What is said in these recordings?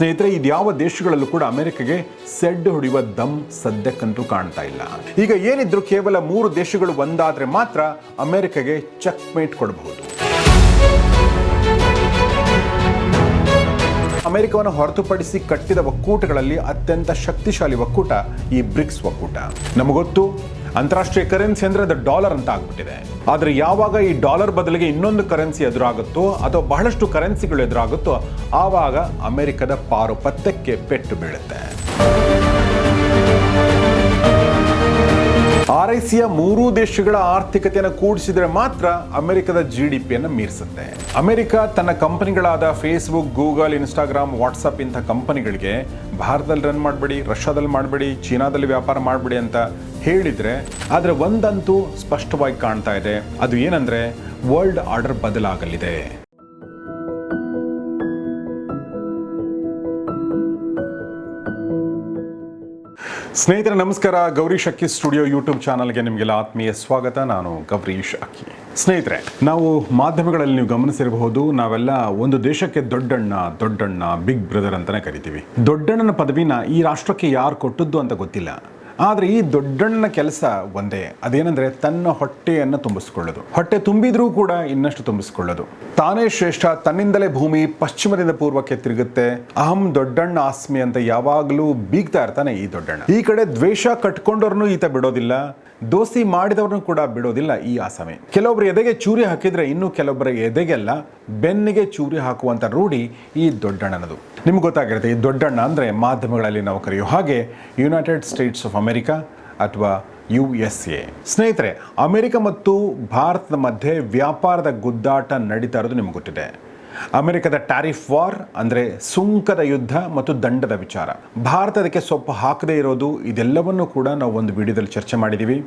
ಸ್ನೇಹಿತರೆ ಇದ್ಯಾವ ದೇಶಗಳಲ್ಲೂ ಕೂಡ ಅಮೆರಿಕಗೆ ಸೆಡ್ ಹೊಡೆಯುವ ದಮ್ ಸದ್ಯಕ್ಕಂತೂ ಕಾಣ್ತಾ ಇಲ್ಲ. ಈಗ ಏನಿದ್ರು ಕೇವಲ ಮೂರು ದೇಶಗಳು ಒಂದಾದ್ರೆ ಮಾತ್ರ ಅಮೆರಿಕಗೆ ಚೆಕ್ ಮೇಟ್ ಕೊಡಬಹುದು. ಅಮೆರಿಕವನ್ನು ಹೊರತುಪಡಿಸಿ ಕಟ್ಟಿದ ಒಕ್ಕೂಟಗಳಲ್ಲಿ ಅತ್ಯಂತ ಶಕ್ತಿಶಾಲಿ ಒಕ್ಕೂಟ ಈ ಬ್ರಿಕ್ಸ್ ಒಕ್ಕೂಟ. ನಮಗೊತ್ತು ಅಂತಾರಾಷ್ಟ್ರೀಯ ಕರೆನ್ಸಿ ಅಂದ್ರೆ ಅದು ಡಾಲರ್ ಅಂತ ಆಗ್ಬಿಟ್ಟಿದೆ ಆದ್ರೆ ಯಾವಾಗ ಈ ಡಾಲರ್ ಬದಲಿಗೆ ಇನ್ನೊಂದು ಕರೆನ್ಸಿ ಎದುರಾಗುತ್ತೋ ಅಥವಾ ಬಹಳಷ್ಟು ಕರೆನ್ಸಿಗಳು ಎದುರಾಗುತ್ತೋ ಆವಾಗ ಅಮೆರಿಕದ ಪಾರು ಪತ್ತಕ್ಕೆ ಪೆಟ್ಟು ಬೀಳುತ್ತೆ. ಆರ್ ಐ ಸಿಯ ಮೂರೂ ದೇಶಗಳ ಆರ್ಥಿಕತೆಯನ್ನು ಕೂಡಿಸಿದರೆ ಮಾತ್ರ ಅಮೆರಿಕದ ಜಿ ಡಿ ಪಿಯನ್ನು ಮೀರಿಸುತ್ತೆ. ಅಮೆರಿಕ ತನ್ನ ಕಂಪನಿಗಳಾದ ಫೇಸ್ಬುಕ್ ಗೂಗಲ್ ಇನ್ಸ್ಟಾಗ್ರಾಮ್ ವಾಟ್ಸಪ್ ಇಂಥ ಕಂಪನಿಗಳಿಗೆ ಭಾರತದಲ್ಲಿ ರನ್ ಮಾಡಬೇಡಿ, ರಷ್ಯಾದಲ್ಲಿ ಮಾಡಬೇಡಿ, ಚೀನಾದಲ್ಲಿ ವ್ಯಾಪಾರ ಮಾಡಬೇಡಿ ಅಂತ ಹೇಳಿದ್ರೆ ಆದರೆ ಒಂದಂತೂ ಸ್ಪಷ್ಟವಾಗಿ ಕಾಣ್ತಾ ಇದೆ. ಅದು ಏನಂದ್ರೆ ವರ್ಲ್ಡ್ ಆರ್ಡರ್ ಬದಲಾಗಲಿದೆ. ಸ್ನೇಹಿತರೆ, ನಮಸ್ಕಾರ. ಗೌರೀಶ್ ಅಕ್ಕಿ ಸ್ಟುಡಿಯೋ ಯೂಟ್ಯೂಬ್ ಚಾನಲ್ಗೆ ನಿಮಗೆಲ್ಲ ಆತ್ಮೀಯ ಸ್ವಾಗತ. ನಾನು ಗೌರೀಶ್ ಅಕ್ಕಿ ಸ್ನೇಹಿತರೆ, ನಾವು ಮಾಧ್ಯಮಗಳಲ್ಲಿ ನೀವು ಗಮನಿಸಿರಬಹುದು, ನಾವೆಲ್ಲ ಒಂದು ದೇಶಕ್ಕೆ ದೊಡ್ಡಣ್ಣ ದೊಡ್ಡಣ್ಣ, ಬಿಗ್ ಬ್ರದರ್ ಅಂತಾನೆ ಕರಿತೀವಿ. ದೊಡ್ಡಣ್ಣನ ಪದವಿನ ಈ ರಾಷ್ಟ್ರಕ್ಕೆ ಯಾರು ಕೊಟ್ಟದ್ದು ಅಂತ ಗೊತ್ತಿಲ್ಲ. ಆದರೆ ಈ ದೊಡ್ಡಣ್ಣನ ಕೆಲಸ ಒಂದೇ. ಅದೇನೆಂದರೆ ತನ್ನ ಹೊಟ್ಟೆಯನ್ನು ತುಂಬಿಸ್ಕೊಳ್ಳೋದು. ಹೊಟ್ಟೆ ತುಂಬಿದ್ರೂ ಕೂಡ ಇನ್ನಷ್ಟು ತುಂಬಿಸ್ಕೊಳ್ಳೋದು. ತಾನೇ ಶ್ರೇಷ್ಠ, ತನ್ನಿಂದಲೇ ಭೂಮಿ ಪಶ್ಚಿಮದಿಂದ ಪೂರ್ವಕ್ಕೆ ತಿರುಗುತ್ತೆ. ಅಹಂ ದೊಡ್ಡಣ್ಣ ಆಸ್ಮಿ ಅಂತ ಯಾವಾಗಲೂ ಬೀಗ್ತಾ ಇರ್ತಾನೆ ಈ ದೊಡ್ಡಣ್ಣ. ಈ ಕಡೆ ದ್ವೇಷ ಕಟ್ಕೊಂಡವ್ರನ್ನೂ ಈತ ಬಿಡೋದಿಲ್ಲ. ದೋಸ್ತಿ ಮಾಡಿದವರನ್ನು ಕೂಡ ಬಿಡೋದಿಲ್ಲ ಈ ಆಸಮೆ ಕೆಲವೊಬ್ಬರು ಎದೆಗೆ ಚೂರಿ ಹಾಕಿದ್ರೆ ಇನ್ನು ಕೆಲವೊಬ್ಬರ ಎದೆಗೆಲ್ಲ ಬೆನ್ನಿಗೆ ಚೂರಿ ಹಾಕುವಂತ ರೂಢಿ ಈ ದೊಡ್ಡಣ್ಣನದು. ನಿಮ್ಗೆ ಗೊತ್ತಾಗಿರುತ್ತೆ, ಈ ದೊಡ್ಡಣ್ಣ ಅಂದರೆ ಮಾಧ್ಯಮಗಳಲ್ಲಿ ನಾವು ಕರೆಯೋ ಹಾಗೆ ಯುನೈಟೆಡ್ ಸ್ಟೇಟ್ಸ್ ಆಫ್ ಅಮೆರಿಕಾ ಅಥವಾ ಯು ಎಸ್ ಎ ಸ್ನೇಹಿತರೆ, ಅಮೆರಿಕ ಮತ್ತು ಭಾರತದ ಮಧ್ಯೆ ವ್ಯಾಪಾರದ ಗುದ್ದಾಟ ನಡೀತಾ ಇರೋದು ನಿಮ್ಗೆ ಗೊತ್ತಿದೆ. ಅಮೆರಿಕದ ಟ್ಯಾರಿಫ್ ವಾರ್, ಅಂದರೆ ಸುಂಕದ ಯುದ್ಧ ಮತ್ತು ದಂಡದ ವಿಚಾರ. ಭಾರತದಕ್ಕೆ ಸೊಪ್ಪು ಹಾಕದೇ ಇರೋದು, ಇದೆಲ್ಲವನ್ನೂ ಕೂಡ ನಾವು ಒಂದು ವಿಡಿಯೋದಲ್ಲಿ ಚರ್ಚೆ ಮಾಡಿದ್ದೀವಿ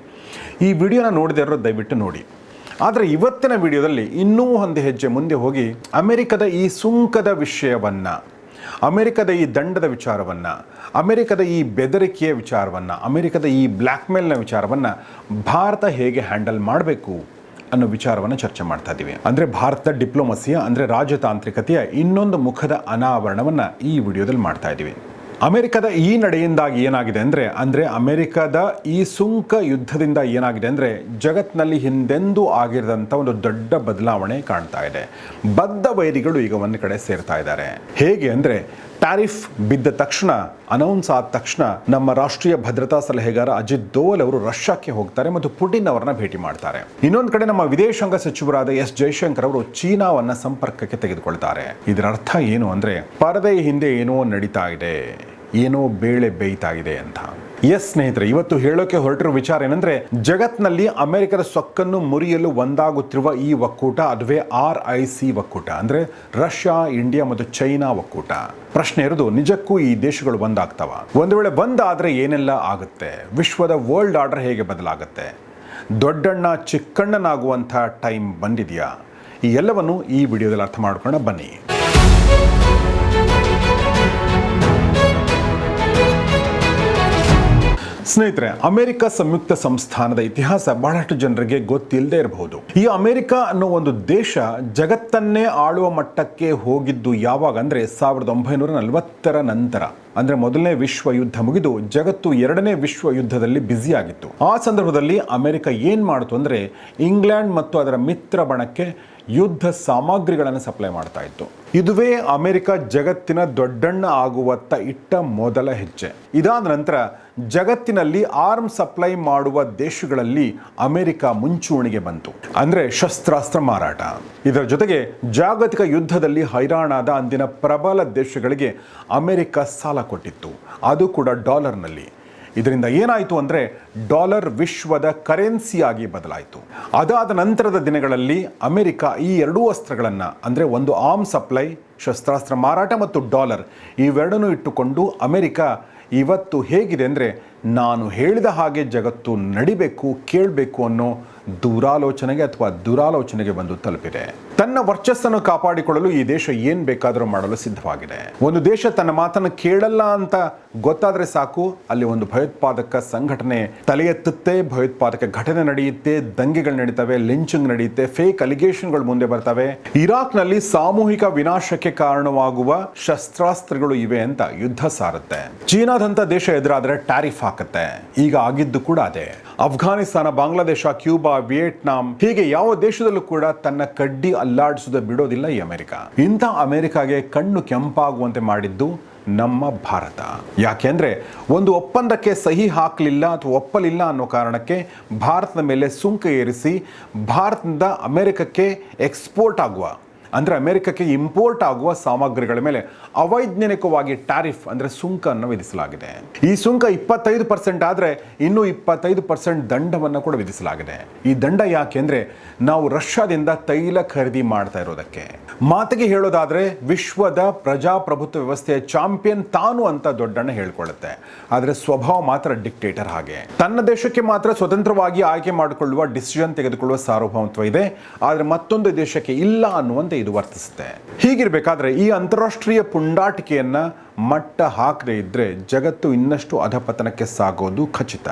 ಈ ವಿಡಿಯೋನ ನೋಡದೇ ಇರೋರು ದಯವಿಟ್ಟು ನೋಡಿ. ಆದರೆ ಇವತ್ತಿನ ವಿಡಿಯೋದಲ್ಲಿ ಇನ್ನೂ ಒಂದು ಹೆಜ್ಜೆ ಮುಂದೆ ಹೋಗಿ ಅಮೆರಿಕದ ಈ ಸುಂಕದ ವಿಷಯವನ್ನು, ಅಮೆರಿಕದ ಈ ದಂಡದ ವಿಚಾರವನ್ನು, ಅಮೆರಿಕದ ಈ ಬೆದರಿಕೆಯ ವಿಚಾರವನ್ನು, ಅಮೆರಿಕದ ಈ ಬ್ಲ್ಯಾಕ್ಮೇಲ್ನ ವಿಚಾರವನ್ನು ಭಾರತ ಹೇಗೆ ಹ್ಯಾಂಡಲ್ ಮಾಡಬೇಕು? ಅನ್ನೋ ವಿಚಾರವನ್ನು ಚರ್ಚೆ ಮಾಡ್ತಾ ಇದ್ದೀವಿ ಅಂದರೆ ಭಾರತದ ಡಿಪ್ಲೊಮಸಿಯ, ಅಂದರೆ ರಾಜತಾಂತ್ರಿಕತೆಯ ಇನ್ನೊಂದು ಮುಖದ ಅನಾವರಣವನ್ನು ಈ ವಿಡಿಯೋದಲ್ಲಿ ಮಾಡ್ತಾ ಇದ್ದೀವಿ ಅಮೆರಿಕದ ಈ ನಡೆಯಿಂದಾಗಿ ಏನಾಗಿದೆ ಅಂದರೆ ಅಂದರೆ ಅಮೆರಿಕದ ಈ ಸುಂಕ ಯುದ್ಧದಿಂದ ಏನಾಗಿದೆ ಅಂದರೆ ಜಗತ್ತಿನಲ್ಲಿ ಹಿಂದೆಂದೂ ಆಗಿರದಂಥ ಒಂದು ದೊಡ್ಡ ಬದಲಾವಣೆ ಕಾಣ್ತಾ ಇದೆ. ಬದ್ಧ ವೈರಿಗಳು ಈಗ ಒಂದು ಕಡೆ ಸೇರ್ತಾ ಇದ್ದಾರೆ. ಹೇಗೆ ಅಂದರೆ ಟ್ಯಾರಿಫ್ ಬಿದ್ದ ತಕ್ಷಣ, ಅನೌನ್ಸ್ ಆದ ತಕ್ಷಣ ನಮ್ಮ ರಾಷ್ಟ್ರೀಯ ಭದ್ರತಾ ಸಲಹೆಗಾರ ಅಜಿತ್ ದೋವಲ್ ಅವರು ರಷ್ಯಾಕ್ಕೆ ಹೋಗ್ತಾರೆ ಮತ್ತು ಪುಟಿನ್ ಅವರನ್ನ ಭೇಟಿ ಮಾಡ್ತಾರೆ. ಇನ್ನೊಂದು ಕಡೆ ನಮ್ಮ ವಿದೇಶಾಂಗ ಸಚಿವರಾದ ಎಸ್ ಜೈಶಂಕರ್ ಅವರು ಚೀನಾವನ್ನ ಸಂಪರ್ಕಕ್ಕೆ ತೆಗೆದುಕೊಳ್ತಾರೆ. ಇದರ ಅರ್ಥ ಏನು ಅಂದ್ರೆ, ಪರದೆಯ ಹಿಂದೆ ಏನೋ ನಡೀತಾ ಇದೆ, ಏನೋ ಬೇಳೆ ಬೇಯ್ತಾ ಇದೆ ಅಂತ. ಎಸ್ ಸ್ನೇಹಿತರೆ, ಇವತ್ತು ಹೇಳೋಕೆ ಹೊರಟಿರೋ ವಿಚಾರ ಏನಂದ್ರೆ, ಜಗತ್ನಲ್ಲಿ ಅಮೆರಿಕದ ಸೊಕ್ಕನ್ನು ಮುರಿಯಲು ಒಂದಾಗುತ್ತಿರುವ ಈ ಒಕ್ಕೂಟ ಅದುವೇ ಆರ್ ಐ ಸಿ ಒಕ್ಕೂಟ, ಅಂದ್ರೆ ರಷ್ಯಾ, ಇಂಡಿಯಾ ಮತ್ತು ಚೈನಾ ಒಕ್ಕೂಟ. ಪ್ರಶ್ನೆ ಇರೋದು, ನಿಜಕ್ಕೂ ಈ ದೇಶಗಳು ಒಂದಾಗ್ತವ? ಒಂದು ವೇಳೆ ಬಂದಾದ್ರೆ ಏನೆಲ್ಲ ಆಗುತ್ತೆ? ವಿಶ್ವದ ವರ್ಲ್ಡ್ ಆರ್ಡರ್ ಹೇಗೆ ಬದಲಾಗುತ್ತೆ? ದೊಡ್ಡಣ್ಣ, ಚಿಕ್ಕಣ್ಣನಾಗುವಂಥ ಟೈಮ್ ಬಂದಿದೆಯಾ? ಈ ಎಲ್ಲವನ್ನು ಈ ವಿಡಿಯೋದಲ್ಲಿ ಅರ್ಥ ಮಾಡ್ಕೊಂಡು ಬನ್ನಿ. ಸ್ನೇಹಿತರೆ, ಅಮೆರಿಕ ಸಂಯುಕ್ತ ಸಂಸ್ಥಾನದ ಇತಿಹಾಸ ಬಹಳಷ್ಟು ಜನರಿಗೆ ಗೊತ್ತಿಲ್ಲದೆ ಇರಬಹುದು. ಈ ಅಮೆರಿಕ ಅನ್ನೋ ಒಂದು ದೇಶ ಜಗತ್ತನ್ನೇ ಆಳುವ ಮಟ್ಟಕ್ಕೆ ಹೋಗಿದ್ದು ಯಾವಾಗ ಅಂದ್ರೆ ಸಾವಿರದ ಒಂಬೈನೂರ ನಲವತ್ತರ ನಂತರ. ಅಂದ್ರೆ ಮೊದಲನೇ ವಿಶ್ವ ಯುದ್ಧ ಮುಗಿದು ಜಗತ್ತು ಎರಡನೇ ವಿಶ್ವ ಯುದ್ಧದಲ್ಲಿ ಬ್ಯುಸಿ ಆಗಿತ್ತು. ಆ ಸಂದರ್ಭದಲ್ಲಿ ಅಮೆರಿಕ ಏನ್ ಮಾಡಿತು ಅಂದ್ರೆ ಇಂಗ್ಲೆಂಡ್ ಮತ್ತು ಅದರ ಮಿತ್ರ ಬಣಕ್ಕೆ ಯುದ್ಧ ಸಾಮಗ್ರಿಗಳನ್ನು ಸಪ್ಲೈ ಮಾಡ್ತಾ ಇತ್ತು. ಇದುವೇ ಅಮೆರಿಕ ಜಗತ್ತಿನ ದೊಡ್ಡಣ್ಣ ಆಗುವತ್ತ ಇಟ್ಟ ಮೊದಲ ಹೆಜ್ಜೆ. ಇದಾದ ನಂತರ ಜಗತ್ತಿನಲ್ಲಿ ಆರ್ಮ್ ಸಪ್ಲೈ ಮಾಡುವ ದೇಶಗಳಲ್ಲಿ ಅಮೆರಿಕ ಮುಂಚೂಣಿಗೆ ಬಂತು. ಅಂದ್ರೆ ಶಸ್ತ್ರಾಸ್ತ್ರ ಮಾರಾಟ. ಇದರ ಜೊತೆಗೆ ಜಾಗತಿಕ ಯುದ್ಧದಲ್ಲಿ ಹೈರಾಣಾದ ಅಂದಿನ ಪ್ರಬಲ ದೇಶಗಳಿಗೆ ಅಮೆರಿಕ ಸಾಲ ಕೊಟ್ಟಿತ್ತು. ಅದು ಕೂಡ ಡಾಲರ್ನಲ್ಲಿ ಇದರಿಂದ ಏನಾಯಿತು ಅಂದರೆ ಡಾಲರ್ ವಿಶ್ವದ ಕರೆನ್ಸಿಯಾಗಿ ಬದಲಾಯಿತು. ಅದಾದ ನಂತರದ ದಿನಗಳಲ್ಲಿ ಅಮೆರಿಕ ಈ ಎರಡೂ ಅಸ್ತ್ರಗಳನ್ನು, ಅಂದರೆ ಒಂದು ಆರ್ಮ್ ಸಪ್ಲೈ, ಶಸ್ತ್ರಾಸ್ತ್ರ ಮಾರಾಟ ಮತ್ತು ಡಾಲರ್ ಇವೆರಡನ್ನೂ ಇಟ್ಟುಕೊಂಡು ಅಮೆರಿಕ ಇವತ್ತು ಹೇಗಿದೆ ಅಂದರೆ ನಾನು ಹೇಳಿದ ಹಾಗೆ ಜಗತ್ತು ನಡಿಬೇಕು, ಕೇಳಬೇಕು ಅನ್ನೋ ದೂರಾಲೋಚನೆಗೆ ಅಥವಾ ದುರಾಲೋಚನೆಗೆ ಬಂದು ತಲುಪಿದೆ. ತನ್ನ ವರ್ಚಸ್ಸನ್ನು ಕಾಪಾಡಿಕೊಳ್ಳಲು ಈ ದೇಶ ಏನ್ ಬೇಕಾದರೂ ಮಾಡಲು ಸಿದ್ಧವಾಗಿದೆ. ಒಂದು ದೇಶ ತನ್ನ ಮಾತನ್ನು ಕೇಳಲ್ಲ ಅಂತ ಗೊತ್ತಾದ್ರೆ ಸಾಕು. ಅಲ್ಲಿ ಒಂದು ಭಯೋತ್ಪಾದಕ ಸಂಘಟನೆ ತಲೆ ಎತ್ತುತ್ತೆ, ಭಯೋತ್ಪಾದಕ ಘಟನೆ ನಡೆಯುತ್ತೆ, ದಂಗೆಗಳು ನಡೀತವೆ, ಲಿಂಚಿಂಗ್ ನಡೆಯುತ್ತೆ ಫೇಕ್ ಅಲಿಗೇಷನ್ಗಳು ಮುಂದೆ ಬರ್ತವೆ. ಇರಾಕ್ನಲ್ಲಿ ಸಾಮೂಹಿಕ ವಿನಾಶಕ್ಕೆ ಕಾರಣವಾಗುವ ಶಸ್ತ್ರಾಸ್ತ್ರಗಳು ಇವೆ ಅಂತ ಯುದ್ಧ ಸಾರುತ್ತೆ. ಚೀನಾದಂತ ದೇಶ ಎದುರಾದ್ರೆ ಟ್ಯಾರಿಫ್ ಹಾಕುತ್ತೆ. ಈಗ ಆಗಿದ್ದು ಕೂಡ ಅದೇ. ಅಫ್ಘಾನಿಸ್ತಾನ ಬಾಂಗ್ಲಾದೇಶ, ಕ್ಯೂಬಾ, ವಿಯೆಟ್ನಾಂ ಹೀಗೆ ಯಾವ ದೇಶದಲ್ಲೂ ಕೂಡ ತನ್ನ ಕಡ್ಡಿ ಅಲ್ಲಾಡಿಸುವುದು ಬಿಡೋದಿಲ್ಲ ಈ ಅಮೆರಿಕ. ಇಂಥ ಅಮೆರಿಕಾಗೆ ಕಣ್ಣು ಕೆಂಪಾಗುವಂತೆ ಮಾಡಿದ್ದು ನಮ್ಮ ಭಾರತ. ಯಾಕೆಂದ್ರೆ ಒಂದು ಒಪ್ಪಂದಕ್ಕೆ ಸಹಿ ಹಾಕಲಿಲ್ಲ ಅಥವಾ ಒಪ್ಪಲಿಲ್ಲ ಅನ್ನೋ ಕಾರಣಕ್ಕೆ ಭಾರತದ ಮೇಲೆ ಸುಂಕ ಏರಿಸಿ ಭಾರತದಿಂದ ಅಮೆರಿಕಕ್ಕೆ ಎಕ್ಸ್ಪೋರ್ಟ್ ಆಗುವ ಅಂದರೆ ಅಮೆರಿಕಕ್ಕೆ ಇಂಪೋರ್ಟ್ ಆಗುವ ಸಾಮಗ್ರಿಗಳ ಮೇಲೆ ಅವೈಜ್ಞಾನಿಕವಾಗಿ ಟ್ಯಾರಿಫ್ ಅಂದರೆ ಸುಂಕವನ್ನು ವಿಧಿಸಲಾಗಿದೆ. ಈ ಸುಂಕ ಇಪ್ಪತ್ತೈದು ಪರ್ಸೆಂಟ್ ಆದರೆ ಇನ್ನೂ ಇಪ್ಪತ್ತೈದು ಪರ್ಸೆಂಟ್ ದಂಡವನ್ನು ಕೂಡ ವಿಧಿಸಲಾಗಿದೆ. ಈ ದಂಡ ಯಾಕೆ ಅಂದರೆ ನಾವು ರಷ್ಯಾದಿಂದ ತೈಲ ಖರೀದಿ ಮಾಡ್ತಾ ಇರೋದಕ್ಕೆ. ಮಾತಿಗೆ ಹೇಳೋದಾದರೆ ವಿಶ್ವದ ಪ್ರಜಾಪ್ರಭುತ್ವ ವ್ಯವಸ್ಥೆಯ ಚಾಂಪಿಯನ್ ತಾನು ಅಂತ ದೊಡ್ಡಣ್ಣ ಹೇಳ್ಕೊಳ್ಳುತ್ತೆ. ಆದರೆ ಸ್ವಭಾವ ಮಾತ್ರ ಡಿಕ್ಟೇಟರ್ ಹಾಗೆ. ತನ್ನ ದೇಶಕ್ಕೆ ಮಾತ್ರ ಸ್ವತಂತ್ರವಾಗಿ ಆಯ್ಕೆ ಮಾಡಿಕೊಳ್ಳುವ ಡಿಸಿಷನ್ ತೆಗೆದುಕೊಳ್ಳುವ ಸಾರ್ವಭೌಮತ್ವ ಇದೆ. ಆದರೆ ಮತ್ತೊಂದು ದೇಶಕ್ಕೆ ಇಲ್ಲ ಅನ್ನುವಂತೆ ಇದು ವರ್ತಿಸುತ್ತೆ. ಹೀಗಿರಬೇಕಾದ್ರೆ ಈ ಅಂತಾರಾಷ್ಟ್ರೀಯ ಪುಂಡಾಟಿಕೆಯನ್ನ ಮಟ್ಟ ಹಾಕದೇ ಇದ್ದರೆ ಜಗತ್ತು ಇನ್ನಷ್ಟು ಅಧಪತನಕ್ಕೆ ಸಾಗೋದು ಖಚಿತ.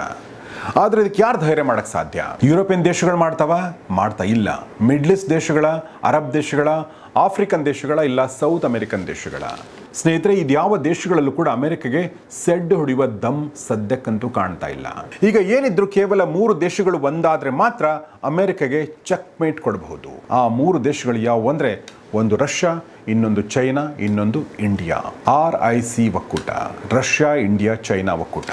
ಆದರೆ ಇದಕ್ಕೆ ಯಾರು ಧೈರ್ಯ ಮಾಡೋಕ್ಕೆ ಸಾಧ್ಯ? ಯುರೋಪಿಯನ್ ದೇಶಗಳು ಮಾಡ್ತಾವ? ಮಾಡ್ತಾ ಇಲ್ಲ. ಮಿಡ್ಲ್ ಈಸ್ಟ್ ದೇಶಗಳ, ಅರಬ್ ದೇಶಗಳ, ಆಫ್ರಿಕನ್ ದೇಶಗಳ, ಇಲ್ಲ ಸೌತ್ ಅಮೆರಿಕನ್ ದೇಶಗಳ. ಸ್ನೇಹಿತರೆ ಇದ್ಯಾವ ದೇಶಗಳಲ್ಲೂ ಕೂಡ ಅಮೆರಿಕಗೆ ಸೆಡ್ ಹೊಡೆಯುವ ದಮ್ ಸದ್ಯಕ್ಕಂತೂ ಕಾಣ್ತಾ ಇಲ್ಲ. ಈಗ ಏನಿದ್ರು ಕೇವಲ ಮೂರು ದೇಶಗಳು ಒಂದಾದ್ರೆ ಮಾತ್ರ ಅಮೆರಿಕಗೆ ಚೆಕ್ ಮೇಟ್ ಕೊಡಬಹುದು. ಆ ಮೂರು ದೇಶಗಳು ಯಾವುವು ಅಂದ್ರೆ ಒಂದು ರಷ್ಯಾ, ಇನ್ನೊಂದು ಚೈನಾ, ಇನ್ನೊಂದು ಇಂಡಿಯಾ. ಆರ್ ಐ ಸಿ ಒಕ್ಕೂಟ. ರಷ್ಯಾ, ಇಂಡಿಯಾ, ಚೈನಾ ಒಕ್ಕೂಟ.